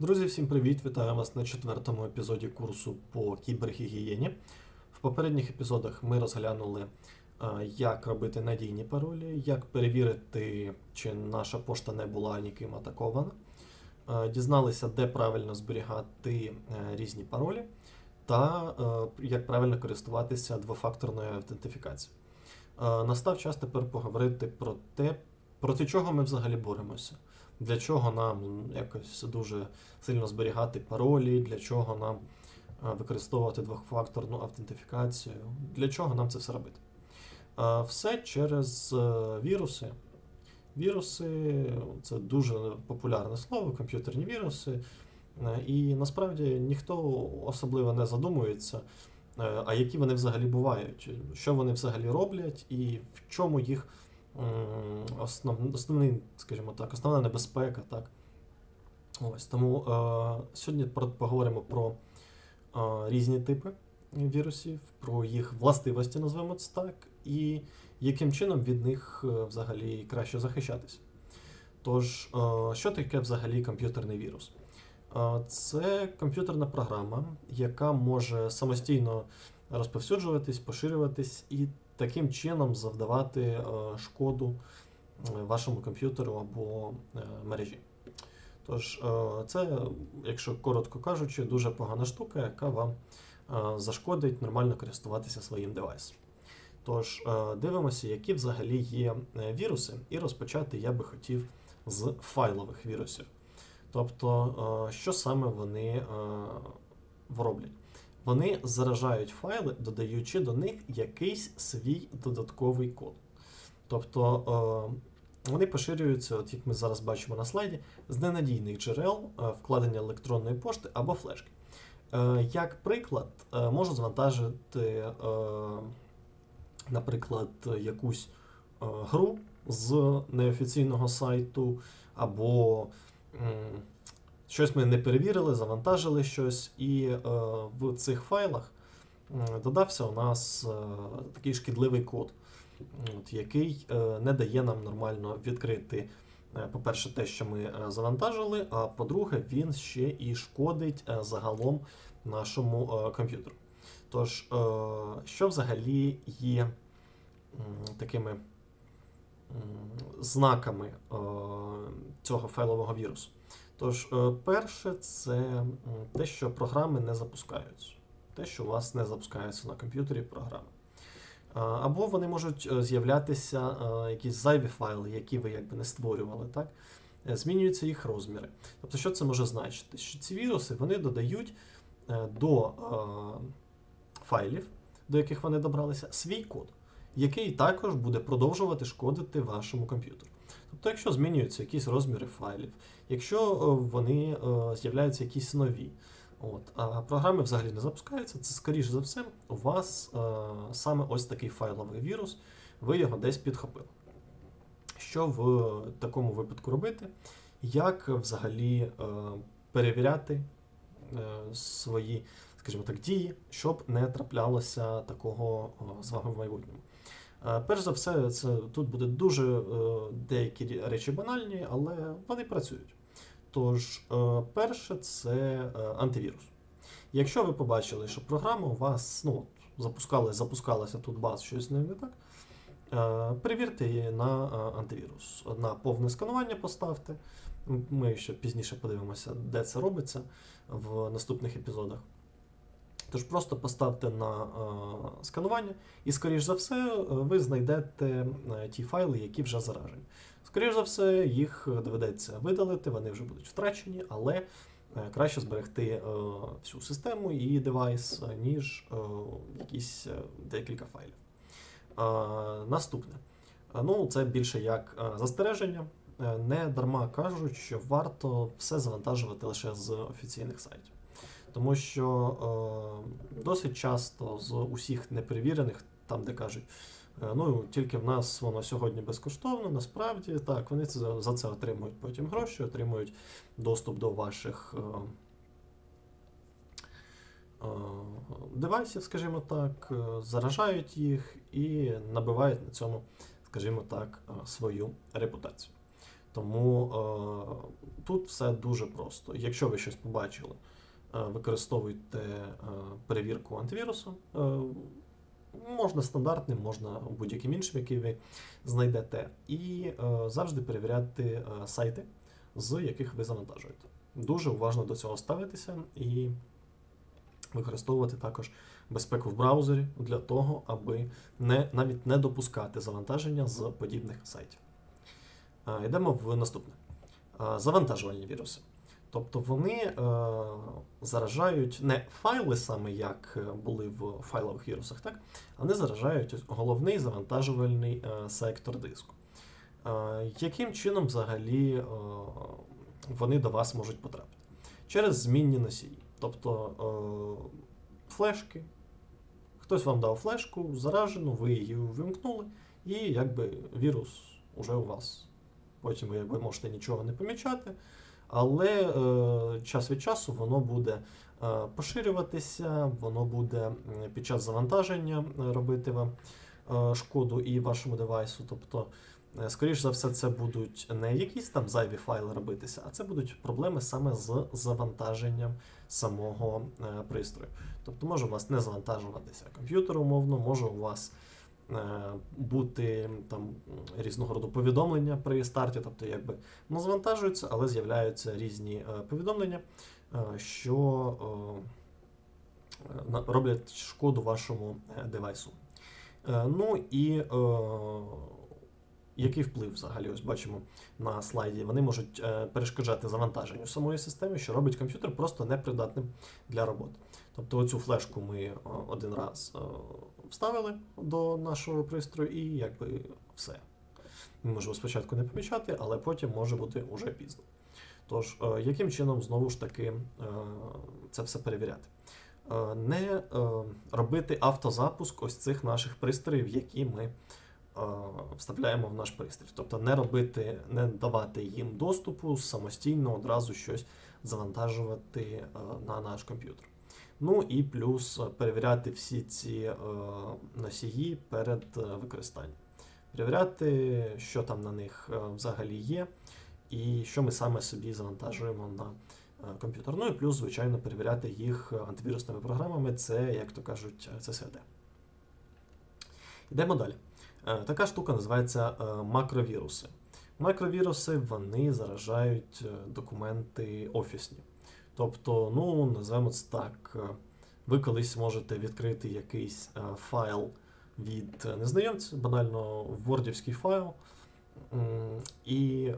Друзі, всім привіт! Вітаю вас на четвертому епізоді курсу по кібергігієні. В попередніх епізодах ми розглянули, е, як робити надійні паролі, як перевірити, чи наша пошта не була ніким атакована. Е, Дізналися, де правильно зберігати е, різні паролі, та як правильно користуватися двофакторною автентифікацією. Настав час тепер поговорити про те, проти чого ми взагалі боремося. Для чого нам якось дуже сильно зберігати паролі, для чого нам е, використовувати двохфакторну автентифікацію, для чого нам це все робити? Е, Все через е, віруси. Віруси це дуже популярне слово, комп'ютерні віруси. І насправді ніхто особливо не задумується, а які вони взагалі бувають, що вони взагалі роблять, і в чому їх основ, основний, скажімо так, основна небезпека. Так? Ось, тому е, сьогодні поговоримо про е, різні типи вірусів, про їх властивості, назвемо це так, і яким чином від них е, взагалі краще захищатися. Тож, е, що таке взагалі комп'ютерний вірус? Е, Це комп'ютерна програма, яка може самостійно розповсюджуватись, поширюватись і таким чином завдавати е, шкоду е, вашому комп'ютеру або е, мережі. Тож, це, якщо коротко кажучи, дуже погана штука, яка вам зашкодить нормально користуватися своїм девайсом. Тож, дивимося, які взагалі є віруси, і розпочати я би хотів з файлових вірусів. Тобто, що саме вони роблять? Вони заражають файли, додаючи до них якийсь свій додатковий код. Тобто е, вони поширюються, от як ми зараз бачимо на слайді, з ненадійних джерел е, вкладення електронної пошти або флешки. Е, Як приклад, можу завантажити, е, наприклад, якусь гру з неофіційного сайту, або щось ми не перевірили, завантажили щось, і е, в цих файлах додався у нас е, такий шкідливий код, от, який е, не дає нам нормально відкрити. По-перше, те, що ми завантажили, а по-друге, він ще і шкодить загалом нашому комп'ютеру. Тож, що взагалі є такими знаками цього файлового вірусу? Тож, е, перше, це те, що програми не запускаються. Те, що у вас не запускаються на комп'ютері програми. Або вони можуть е, з'являтися е, якісь зайві файли, які ви якби не створювали, так? Змінюються їх розміри. Тобто, що це може значити? Що ці віруси вони додають до файлів, до яких вони добралися, свій код, який також буде продовжувати шкодити вашому комп'ютеру. Тобто, якщо змінюються якісь розміри файлів, якщо е, вони е, з'являються якісь нові, От, а програми взагалі не запускаються, це скоріш за все у вас е, саме ось такий файловий вірус, ви його десь підхопили. Що в такому випадку робити? Як взагалі перевіряти свої, скажімо так, дії, щоб не траплялося такого з вами в майбутньому? Перш за все, це тут буде дуже деякі речі банальні, але вони працюють. Тож, е, перше, це е, антивірус. Якщо ви побачили, що програма у вас ну, запускалась, запускалася тут баз, щось не так, е, перевірте її на антивірус. На повне сканування поставте. Ми ще пізніше подивимося, де це робиться в наступних епізодах. Тож просто поставте на е, сканування, і, скоріш за все, е, ви знайдете е, ті файли, які вже заражені. Скоріш за все, їх доведеться видалити, вони вже будуть втрачені, але краще зберегти всю систему і девайс, ніж якісь декілька файлів. Наступне. Ну, це більше як застереження. Не дарма кажуть, що варто все завантажувати лише з офіційних сайтів. Тому що е, досить часто з усіх неперевірених, там де кажуть, е, ну тільки в нас воно сьогодні безкоштовно, насправді так, вони це, за це отримують потім гроші, отримують доступ до ваших е, е, девайсів, скажімо так, е, заражають їх і набивають на цьому, скажімо так, е, свою репутацію. Тому е, тут все дуже просто. Якщо ви щось побачили, використовуйте е, перевірку антивірусу. Е, можна стандартним, можна будь-яким іншим, який ви знайдете. І е, завжди перевіряти е, сайти, з яких ви завантажуєте. Дуже уважно до цього ставитися і використовувати також безпеку в браузері для того, аби не, навіть не допускати завантаження з подібних сайтів. Е, Йдемо в наступне. Е, Завантажувальні віруси. Тобто вони е, заражають не файли саме, як е, були в файлових вірусах, так? вони заражають головний завантажувальний е, сектор диску. Е, яким чином взагалі е, вони до вас можуть потрапити? Через змінні носії. Тобто е, флешки. Хтось вам дав флешку, заражену, ви її вимкнули, і якби вірус уже у вас. Потім ви можете нічого не помічати, але е, час від часу воно буде е, поширюватися, воно буде під час завантаження е, робити вам е, шкоду і вашому девайсу. Тобто, скоріш за все, це будуть не якісь там зайві файли робитися, а це будуть проблеми саме з завантаженням самого пристрою. Тобто може у вас не завантажуватися комп'ютер умовно, може у вас бути там різного роду повідомлення при старті, тобто якби не завантажуються, але з'являються різні е, повідомлення, е, що е, роблять шкоду вашому е, девайсу. Е, Ну і е, який вплив взагалі, ось бачимо на слайді, вони можуть е, перешкоджати завантаженню самої системи, що робить комп'ютер просто непридатним для роботи. Тобто оцю флешку ми е, один раз е, вставили до нашого пристрою і якби все. Ми можемо спочатку не помічати, але потім може бути уже пізно. Тож, е, яким чином знову ж таки це все перевіряти? Не робити автозапуск ось цих наших пристроїв, які ми вставляємо в наш пристрій. Тобто не робити, не давати їм доступу самостійно одразу щось завантажувати на наш комп'ютер. Ну і плюс перевіряти всі ці е, носії перед е, використанням. Перевіряти, що там на них е, взагалі є, і що ми саме собі завантажуємо на комп'ютер. Ну і плюс, звичайно, перевіряти їх антивірусними програмами. Це, як то кажуть, це. Йдемо далі. Така штука називається макровіруси. Макровіруси вони заражають документи офісні. Тобто, ну, називаємо це так, е, ви колись можете відкрити якийсь е, файл від е, незнайомця, банально вордівський файл, і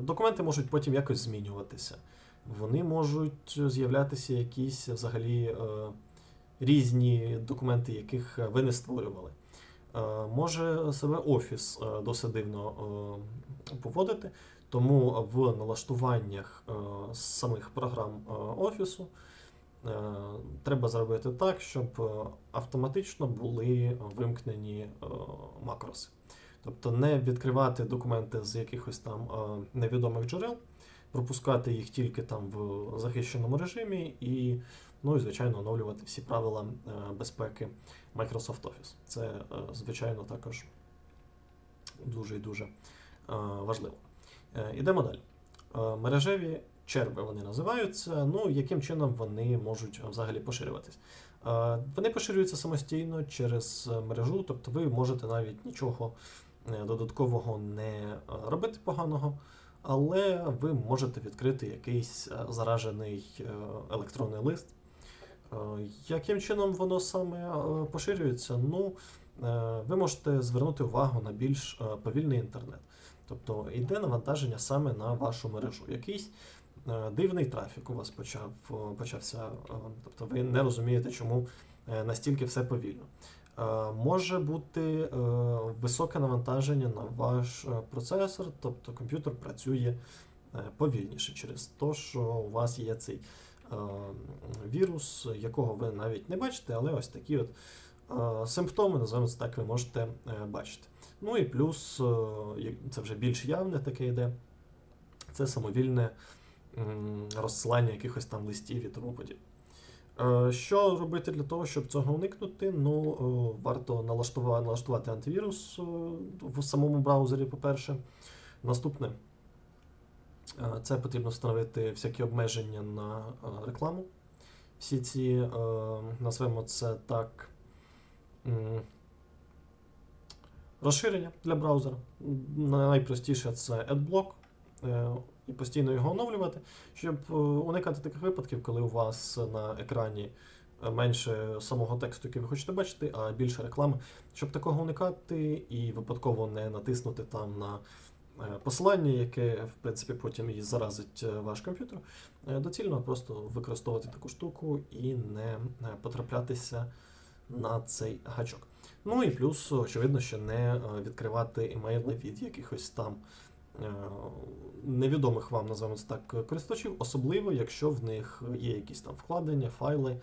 документи можуть потім якось змінюватися. Вони можуть з'являтися якісь взагалі різні документи, яких ви не створювали. Може себе офіс досить дивно поводити, тому в налаштуваннях е, самих програм е, офісу е, треба зробити так, щоб автоматично були вимкнені макроси. Тобто не відкривати документи з якихось там невідомих джерел, пропускати їх тільки там в захищеному режимі і, ну і звичайно, оновлювати всі правила безпеки Microsoft Office. Це, звичайно, також дуже і дуже важливо. Е, Ідемо далі. Е, Мережеві черви вони називаються. Ну, яким чином вони можуть взагалі поширюватись? Е, Вони поширюються самостійно через е, мережу, тобто ви можете навіть нічого е, додаткового не е, робити поганого, але ви можете відкрити якийсь е, заражений е, електронний лист. Е, Яким чином воно саме е, поширюється? Ну, е, ви можете звернути увагу на більш е, повільний інтернет. Тобто йде навантаження саме на вашу мережу. Якийсь е, дивний трафік у вас почав, е, почався, е, тобто ви не розумієте, чому настільки все повільно. Може бути високе навантаження на ваш процесор, тобто комп'ютер працює повільніше через те, що у вас є цей вірус, якого ви навіть не бачите, але ось такі от симптоми, називаємо це так, ви можете е, бачити. Ну і плюс, е, це вже більш явне таке йде, це самовільне розсилання якихось там листів і тому подібне. Е, Що робити для того, щоб цього уникнути? Ну, е, варто налаштувати, налаштувати антивірус е, в самому браузері, по-перше. Наступне Е, Це потрібно встановити всякі обмеження на е, рекламу. Всі ці, е, назвемо це так, розширення для браузера. Найпростіше це AdBlock. е, І постійно його оновлювати, щоб е, уникати таких випадків, коли у вас на екрані е, менше самого тексту, який ви хочете бачити, а більше реклами. Щоб такого уникати і випадково не натиснути там на посилання, яке в принципі потім і заразить ваш комп'ютер, доцільно просто використовувати таку штуку і не потраплятися на цей гачок. Ну і плюс, очевидно, що не е, відкривати емейли від якихось там е, невідомих вам, називаємо це так, користувачів, особливо якщо в них є якісь там вкладення, файли,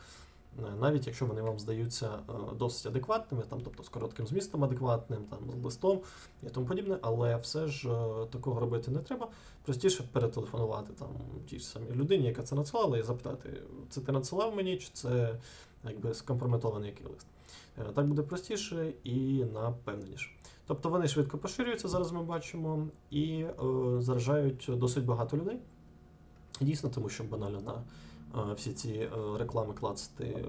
навіть якщо вони вам здаються е, досить адекватними, там, тобто з коротким змістом адекватним, там, з листом і тому подібне, але все ж е, такого робити не треба. Простіше перетелефонувати там тій ж самій людині, яка це надсилала, і запитати, це ти надсилав мені, чи це якби скомпрометований який лист. Е, Так буде простіше і напевненіше. Тобто вони швидко поширюються, зараз ми бачимо, і е, заражають досить багато людей. Дійсно, тому що банально на е, всі ці е, реклами клацати е,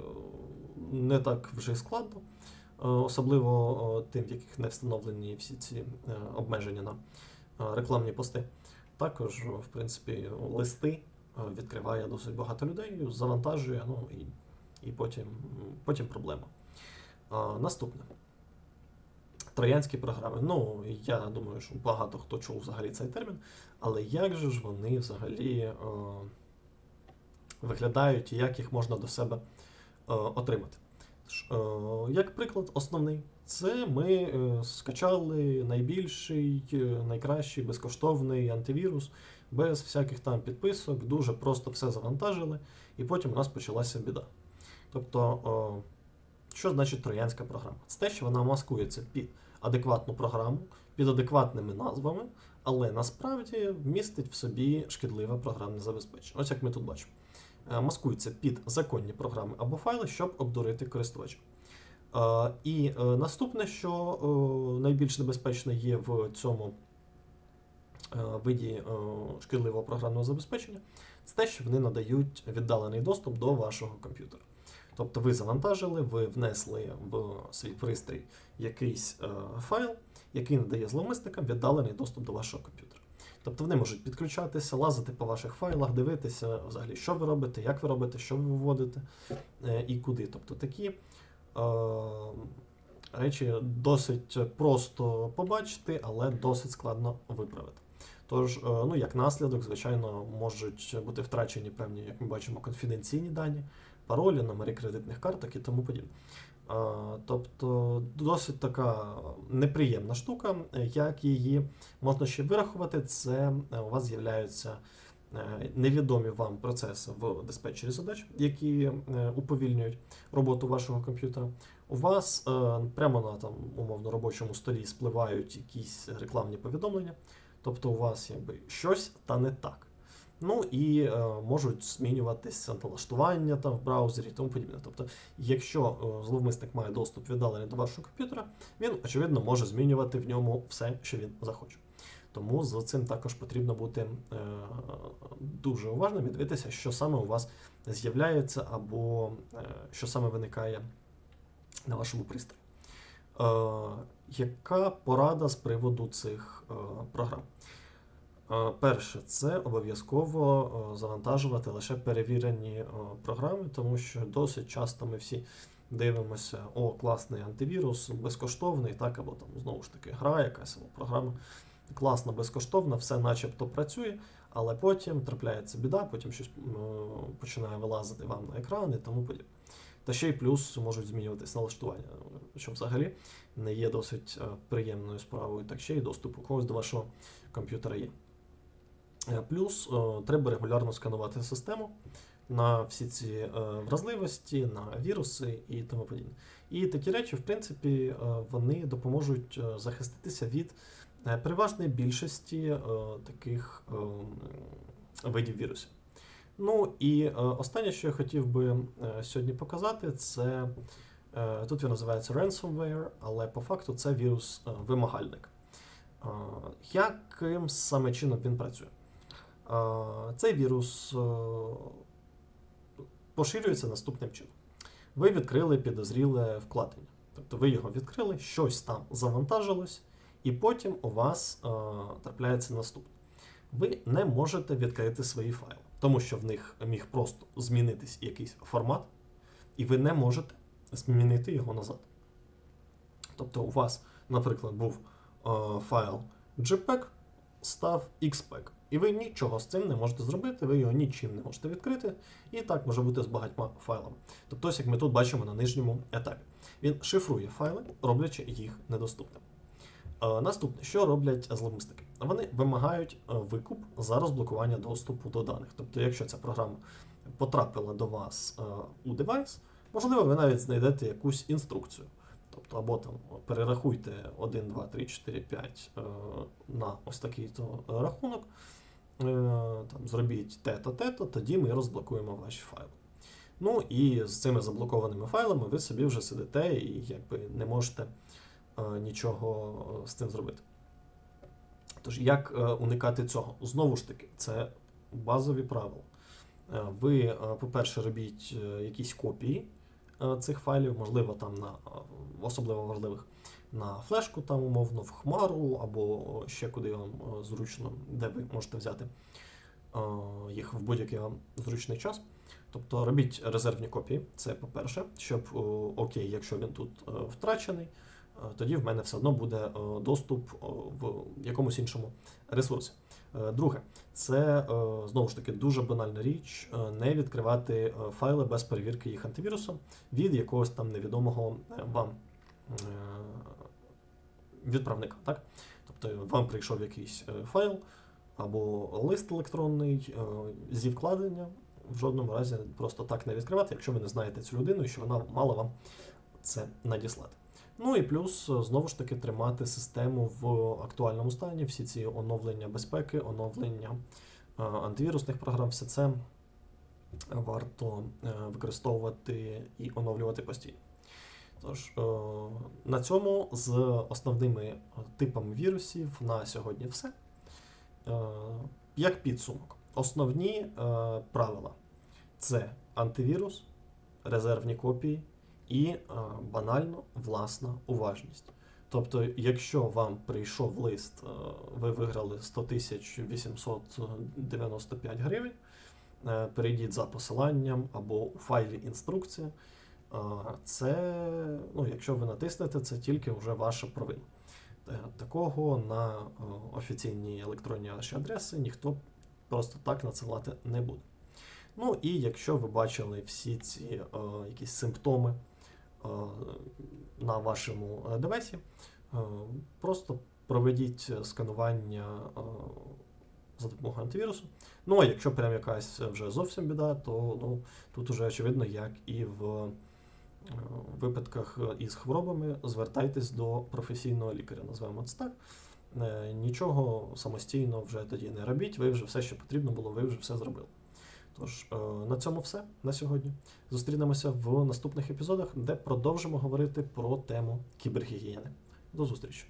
не так вже складно, Е, особливо е, тим, в яких не встановлені всі ці е, обмеження на е, рекламні пости. Також, в принципі, листи е, відкриває досить багато людей, завантажує, ну і, і потім, потім проблема. Наступне. Троянські програми. Ну, я думаю, що багато хто чув взагалі цей термін, але як же ж вони взагалі е, виглядають і як їх можна до себе е, отримати? Е, як приклад, основний, це ми е, скачали найбільший, найкращий безкоштовний антивірус без всяких там підписок, дуже просто все завантажили, і потім у нас почалася біда. Тобто, що значить троянська програма? Це те, що вона маскується під адекватну програму, під адекватними назвами, але насправді містить в собі шкідливе програмне забезпечення. Ось як ми тут бачимо. Е, Маскується під законні програми або файли, щоб обдурити користувача. Е, І е, наступне, що найбільш небезпечне є в цьому виді шкідливого програмного забезпечення, це те, що вони надають віддалений доступ до вашого комп'ютера. Тобто ви завантажили, ви внесли в свій пристрій якийсь файл, який надає зловмисникам віддалений доступ до вашого комп'ютера. Тобто вони можуть підключатися, лазити по ваших файлах, дивитися взагалі, що ви робите, як ви робите, що ви виводите е, і куди. Тобто такі е, речі досить просто побачити, але досить складно виправити. Тож, е, ну, як наслідок, звичайно, можуть бути втрачені певні, як ми бачимо, конфіденційні дані, паролі, номери кредитних карток і тому подібне. Тобто досить така неприємна штука. Як її можна ще вирахувати, це е, у вас з'являються е, невідомі вам процеси в диспетчері задач, які е, уповільнюють роботу вашого комп'ютера. У вас прямо на там умовно робочому столі спливають якісь рекламні повідомлення, тобто у вас якби щось та не так. Ну і е, можуть змінюватися налаштування там в браузері і тому подібне. Тобто, якщо е, зловмисник має доступ віддалений до вашого комп'ютера, він, очевидно, може змінювати в ньому все, що він захоче. Тому з цим також потрібно бути е, дуже уважним і дивитися, що саме у вас з'являється, або е, що саме виникає на вашому пристрої. Е, яка порада з приводу цих е, програм? Е, Перше, це обов'язково е, завантажувати лише перевірені е, програми, тому що досить часто ми всі дивимося, о, класний антивірус, безкоштовний, так, або там знову ж таки гра якась або програма класна, безкоштовна, все начебто працює, але потім трапляється біда, потім щось починає вилазити вам на екран і тому подібне. Та ще й плюс можуть змінюватись налаштування, що взагалі не є досить приємною справою, так ще й доступ у когось до вашого комп'ютера є. Е, Плюс е, треба регулярно сканувати систему на всі ці е, вразливості, на віруси і тому подібне. І такі речі, в принципі, вони допоможуть захиститися від переважної більшості таких е, видів вірусів. Ну і останнє, що я хотів би сьогодні показати, це тут він називається ransomware, але по факту це вірус-вимагальник. Яким саме чином він працює? Цей вірус е, поширюється наступним чином. Ви відкрили підозріле вкладення. Тобто ви його відкрили, щось там завантажилось, і потім у вас е, трапляється наступне. Ви не можете відкрити свої файли, тому що в них міг просто змінитись якийсь формат, і ви не можете змінити його назад. Тобто у вас, наприклад, був е, файл JPEG, став XPEG, і ви нічого з цим не можете зробити, ви його нічим не можете відкрити, і так може бути з багатьма файлами. Тобто, ось як ми тут бачимо на нижньому етапі. Він шифрує файли, роблячи їх недоступними. Е, Наступне, що роблять зловмисники? Вони вимагають е, викуп за розблокування доступу до даних. Тобто, якщо ця програма потрапила до вас е, у девайс, можливо, ви навіть знайдете якусь інструкцію. Тобто, або там перерахуйте 1, 2, 3, 4, 5 е, на ось такий-то рахунок, е, там, зробіть те-то, те-то, тоді ми розблокуємо ваші файли. Ну і з цими заблокованими файлами ви собі вже сидите і якби не можете е, нічого е, з цим зробити. Тож, як е, уникати цього? Знову ж таки, це базові правила. Е, Ви, е, по-перше, робіть е, якісь копії е, цих файлів, можливо, там на е, особливо важливих на флешку, там умовно, в хмару, або ще куди вам е, зручно, де ви можете взяти е, їх в будь-який вам зручний час. Тобто робіть резервні копії, це по-перше, щоб окей, якщо він тут е, втрачений, тоді в мене все одно буде доступ в якомусь іншому ресурсі. Друге, це знову ж таки дуже банальна річ не відкривати файли без перевірки їх антивірусом від якогось там невідомого вам відправника. Так? Тобто вам прийшов якийсь е, файл або лист електронний е, зі вкладення. В жодному разі просто так не відкривати, якщо ви не знаєте цю людину і що вона мала вам це надіслати. Ну і плюс, е, знову ж таки, тримати систему в актуальному стані, всі ці оновлення безпеки, оновлення антивірусних програм, все це варто використовувати і оновлювати постійно. Тож, е, на цьому з основними е, типами вірусів на сьогодні все. Е, Як підсумок, основні правила це антивірус, резервні копії і банально власна уважність. Тобто, якщо вам прийшов лист, ви виграли 100 тисяч 895 гривень, перейдіть за посиланням або у файлі інструкція. Це, ну, якщо ви натиснете, це тільки вже ваша провина. Е, Такого на е, офіційні електронні наші адреси ніхто просто так надсилати не буде. Ну і якщо ви бачили всі ці е, якісь симптоми е, на вашому девайсі, е, просто проведіть сканування е, за допомогою антивірусу. Ну а якщо прям якась вже зовсім біда, то ну, тут уже очевидно, як і в випадках із хворобами, звертайтесь до професійного лікаря, називаємо це так. Е, Нічого самостійно вже тоді не робіть, ви вже все, що потрібно було, ви вже все зробили. Тож, е, на цьому все на сьогодні. Зустрінемося в наступних епізодах, де продовжимо говорити про тему кібергігієни. До зустрічі!